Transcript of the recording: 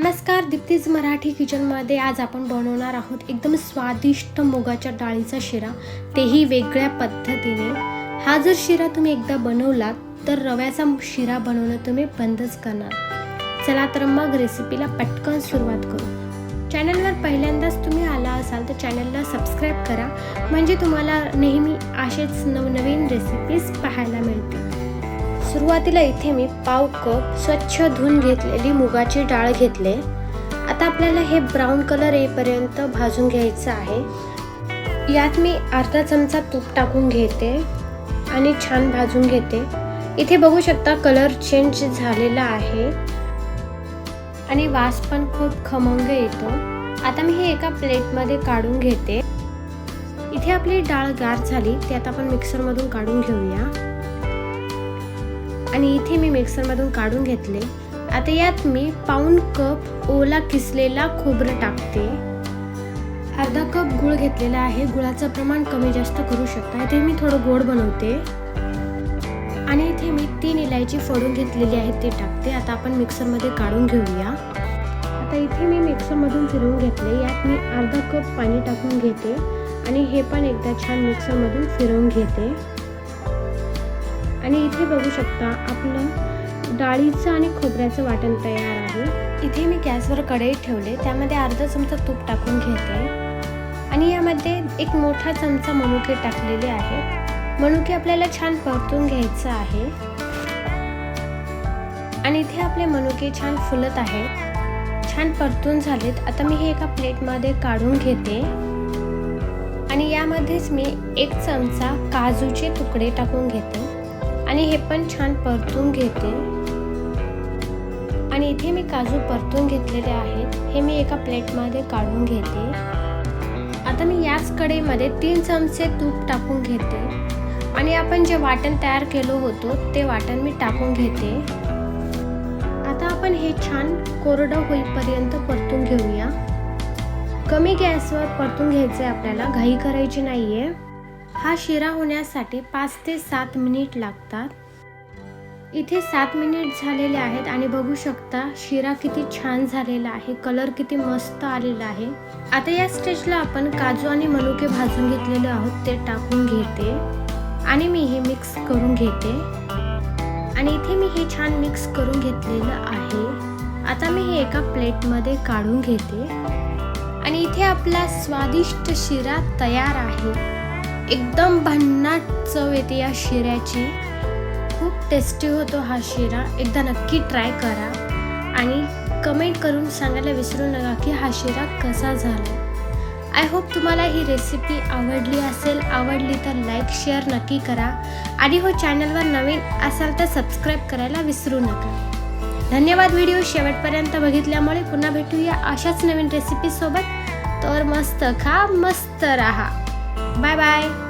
नमस्कार दीप्तीज मराठी किचनमध्ये आज आपण बनवणार आहोत एकदम स्वादिष्ट मुगाच्या डाळीचा शिरा. तेही वेगळ्या पद्धतीने. हा जर शिरा तुम्ही एकदा बनवलात तर रव्याचा शिरा बनवणं तुम्ही बंदच करणार. चला तर मग रेसिपीला पटकन सुरुवात करू. चॅनलवर पहिल्यांदाच तुम्ही आला असाल तर चॅनलला सबस्क्राईब करा. म्हणजे तुम्हाला नेहमी असेच नवनवीन रेसिपीज पाहायला मिळतील. सुरुवातीला इथे मी पाव कप स्वच्छ धुवून घेतलेली मुगाची डाळ घेतले. आता आपल्याला हे ब्राऊन कलर येईपर्यंत भाजून घ्यायचं आहे. यात मी अर्धा चमचा तूप टाकून घेते आणि छान भाजून घेते. इथे बघू शकता कलर चेंज झालेला आहे. आणि वास पण खूप खमंग येतो. आता मी हे एका प्लेटमध्ये काढून घेते. इथे आपली डाळ गार झाली ती आता आपण मिक्सरमधून काढून घेऊया. आणि इथे मी मिक्सरमधून काढून घेतले. आता यात मी पाऊण कप ओला किसलेला खोबरं टाकते. अर्धा कप गुळ घेतलेला आहे. गुळाचं प्रमाण कमी जास्त करू शकता. इथे मी थोडं गोड बनवते. आणि इथे मी तीन इलायची फोडून घेतलेली आहे ते टाकते. आता आपण मिक्सरमध्ये काढून घेऊया. आता इथे मी मिक्सरमधून फिरवून घेतले. यात मी अर्धा कप पाणी टाकून घेते. आणि हे पण एकदा छान मिक्सरमधून फिरवून घेते. आणि इथे बघू शकता आपलं डाळीचं आणि खोबऱ्याचं वाटण तयार आहे. इथे मी गॅसवर कढई ठेवले त्यामध्ये अर्धा चमचा तूप टाकून घेते. आणि यामध्ये एक मोठा चमचा मनुके टाकलेले आहेत. मनुके आपल्याला छान परतून घ्यायचं आहे. आणि इथे आपले मनुके छान फुलत आहेत. छान परतून झालेत. आता मी हे एका प्लेटमध्ये काढून घेते. आणि यामध्येच मी एक चमचा काजूचे तुकडे टाकून घेते. आणि हे पण छान परतून घेते. आणि इथे मी काजू परतून घेतलेले आहेत. हे मी एका प्लेटमध्ये काढून घेते. आता मी याच कढईमध्ये तीन चमचे तूप टाकून घेते. आणि आपण जे वाटण तयार केलं होतो ते वाटण मी टाकून घेते. आता आपण हे छान कोरडं होईपर्यंत परतून घेऊया. कमी गॅसवर परतून घ्यायचं आहे आपल्याला. घाई करायची नाही आहे हा शिरा होण्यासाठी पाच ते सात मिनिट लागतात. इथे सात मिनिट झालेले आहेत आणि बघू शकता शिरा किती छान झालेला आहे कलर किती मस्त आलेला आहे. आता या स्टेजला आपण काजू आणि मनुके भाजून घेतलेले आहोत ते टाकून घेते. आणि मी हे मिक्स करून घेते. आणि इथे मी हे छान मिक्स करून घेतलेलं आहे. आता मी हे एका प्लेटमध्ये काढून घेते. आणि इथे आपला स्वादिष्ट शिरा तयार आहे. एकदम भन्नाट चव येते या शिऱ्याची. खूप टेस्टी होतो हा शिरा. एकदा नक्की ट्राय करा. आणि कमेंट करून सांगायला विसरू नका की हा शिरा कसा झाला. आय होप तुम्हाला ही रेसिपी आवडली असेल. आवडली तर लाईक शेअर नक्की करा. आणि हो चॅनलवर नवीन असाल तर सबस्क्राईब करायला विसरू नका. धन्यवाद व्हिडिओ शेवटपर्यंत बघितल्यामुळे. पुन्हा भेटूया अशाच नवीन रेसिपीसोबत तर मस्त खा मस्त राहा. 拜拜。